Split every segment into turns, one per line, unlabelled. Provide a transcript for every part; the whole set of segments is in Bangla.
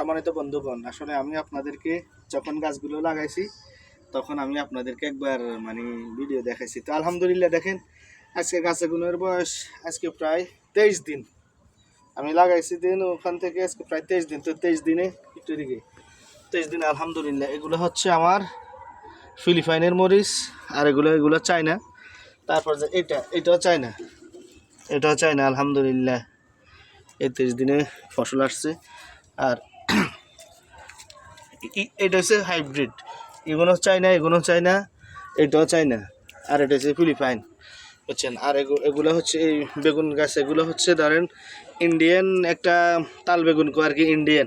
সম্মানিত বন্ধুগণ, আসলে আমি আপনাদেরকে যখন গাছগুলো লাগাইছি, তখন আমি আপনাদেরকে একবার মানে ভিডিও দেখাইছি। তো আলহামদুলিল্লাহ দেখেন, আজকে গাছগুলোর বয়স আজকে প্রায় তেইশ দিন। আমি লাগাইছি দিন ওখান থেকে আজকে প্রায় তেইশ দিন। তো তেইশ দিনে একটু দিকে তেইশ দিন আলহামদুলিল্লাহ, এগুলো হচ্ছে আমার ফিলিপাইনের মরিচ, আর এগুলো এগুলো চায়না। তারপর যে এটা, এটাও চায়না। এটাও চায়না, আলহামদুলিল্লাহ। এই তেইশ দিনে ফসল আসছে। আর এটা হচ্ছে হাইব্রিড এগুলো চায়না এগুলো চায়না, এটাও চায়না, আর এটা হচ্ছে ফিলিপাইন। বুঝছেন? আর এগু- এগুলো হচ্ছে এই বেগুন গাছ, এগুলো হচ্ছে ধরেন ইন্ডিয়ান একটা তাল বেগুন আর কি ইন্ডিয়ান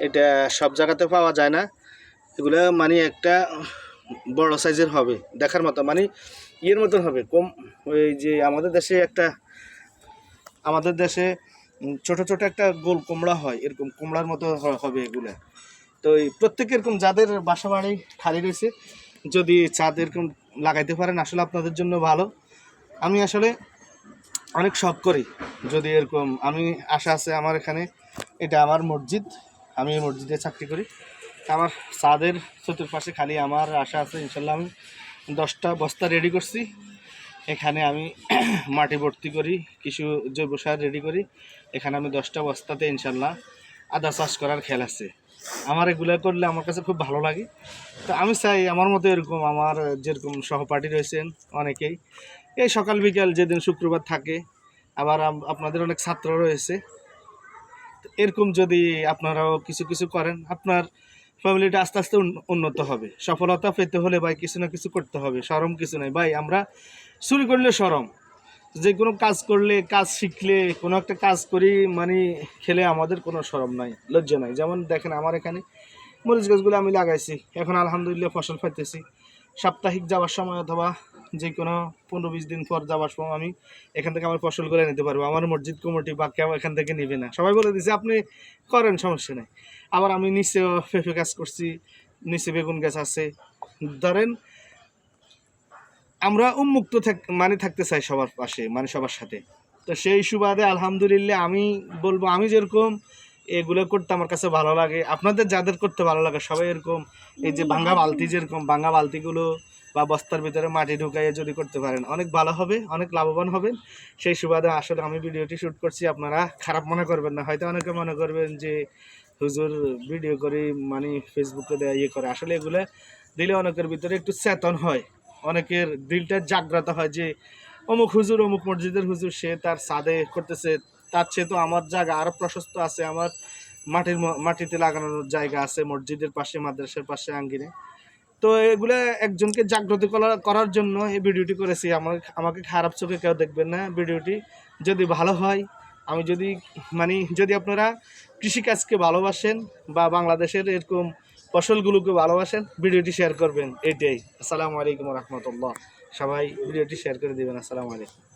এটা সব জায়গাতে পাওয়া যায় না। এগুলো মানে একটা বড় সাইজের হবে, দেখার মতো। মানে ইয়ের মতন হবে, কম ওই যে আমাদের দেশে একটা, আমাদের দেশে ছোট ছোট একটা গোল কুমড়া হয়, এরকম কুমড়ার মতো হবে এগুলা। তো এই প্রত্যেক এরকম যাদের বাসা বাড়ি খালি রয়েছে, যদি চাঁদ এরকম লাগাইতে পারেন, আসলে আপনাদের জন্য ভালো। আমি আসলে অনেক শখ করি, যদি এরকম আমি, আশা আছে আমার এখানে, এটা আমার মসজিদ, আমি এই মসজিদে চাকরি করি। আমার চাঁদের চতুর্পাশে খালি আমার আশা আছে, ইনশাল্লাহ আমি দশটা বস্তা রেডি করছি। এখানে আমি মাটি ভর্তি করি, কিছু জৈব সার রেডি করি। এখানে আমি দশটা বস্তাতে ইনশাল্লাহ আদা চাষ করার খেয়াল আছে। আমার এগুলো করলে আমার কাছে খুব ভালো লাগে। তো আমি চাই আমার মতো এরকম আমার যেরকম সহপাঠী রয়েছেন অনেকেই। এই সকাল বিকাল যেদিন শুক্রবার থাকে, আবার আপনাদের অনেক ছাত্র রয়েছে। এরকম যদি আপনারাও কিছু কিছু করেন, আপনার ফ্যামিলিটা আস্তে আস্তে উন- উন্নত হবে। সফলতা পেতে হলে ভাই কিছু না কিছু করতে হবে, সরম কিছু নাই। ভাই, আমরা চুরি করলে সরম। যে কোনো কাজ করলে, কাজ শিখলে, কোনো একটা কাজ করি মানে খেলে আমাদের কোনো সরম নাই, লজ্জা নাই। যেমন দেখেন আমার এখানে মরিচ গাছগুলো আমি লাগাইছি, এখন আলহামদুলিল্লাহ ফসল পাইতেছি। সাপ্তাহিক যাওয়ার সময় অথবা যে কোনো পনেরো বিশ দিন পর যাওয়ার সময় আমি এখান থেকে আমার ফসল করে নিতে পারব। আমার মসজিদ, কমিটি বা কেউ এখান থেকে নেবে না। সবাই বলে দিছে, আপনি করেন, সমস্যা নেই। আবার আমি নিচেও পেঁপে গাছ করছি, নিচে বেগুন গাছ আছে। ধরেন আমরা উন্মুক্ত থাক মানে থাকতে চাই সবার পাশে মানে সবার সাথে। তো সেই সুবাদে আলহামদুলিল্লাহ আমি বলব, আমি যেরকম এগুলো করতে আমার কাছে ভালো লাগে, আপনাদের যাদের করতে ভালো লাগে, সবাই এরকম এই যে ভাঙ্গা বালতি যেরকম, ভাঙ্গা বালতিগুলো বা বস্তার ভিতরে মাটি ঢুকাইয়ে যদি করতে পারেন, অনেক ভালো হবে, অনেক লাভবান হবেন। সেই সুবাদে আসলে আমি ভিডিওটি শ্যুট করছি, আপনারা খারাপ মনে করবেন না, হয়তো অনেকে মনে করবেন যে, হুজুর ভিডিও করে মানে ফেসবুকে দেয় ইয়ে করে, আসলে এগুলো দিলে অনেকের ভিতরে একটু চেতন হয়। অনেকের দিলটা জাগ্রত হয় যে অমুক হুজুর, অমুক মসজিদের হুজুর, সে তার সাদে করতেছে, তার চেয়ে তো আমার জায়গা আরও প্রশস্ত আছে, আমার মাটির মাটিতে লাগানোর জায়গা আছে, মসজিদের পাশে, মাদ্রাসার পাশে, আঙ্গিনে। তো এগুলো একজনকে জাগ্রত করা- করার জন্য এই ভিডিওটি করেছি। আমার, আমাকে খারাপ চোখে কেউ দেখবেন না ভিডিওটি। যদি ভালো হয়, আমি যদি মানে যদি আপনারা কৃষিকাজকে ভালোবাসেন বা বাংলাদেশের এরকম ফসলগুলোকে ভালোবাসেন, ভিডিওটি শেয়ার করবেন, এটাই। আসসালামু আলাইকুম রহমতুল্লাহ। সবাই ভিডিওটি শেয়ার করে দেবেন, আসসালামু আলাইকুম।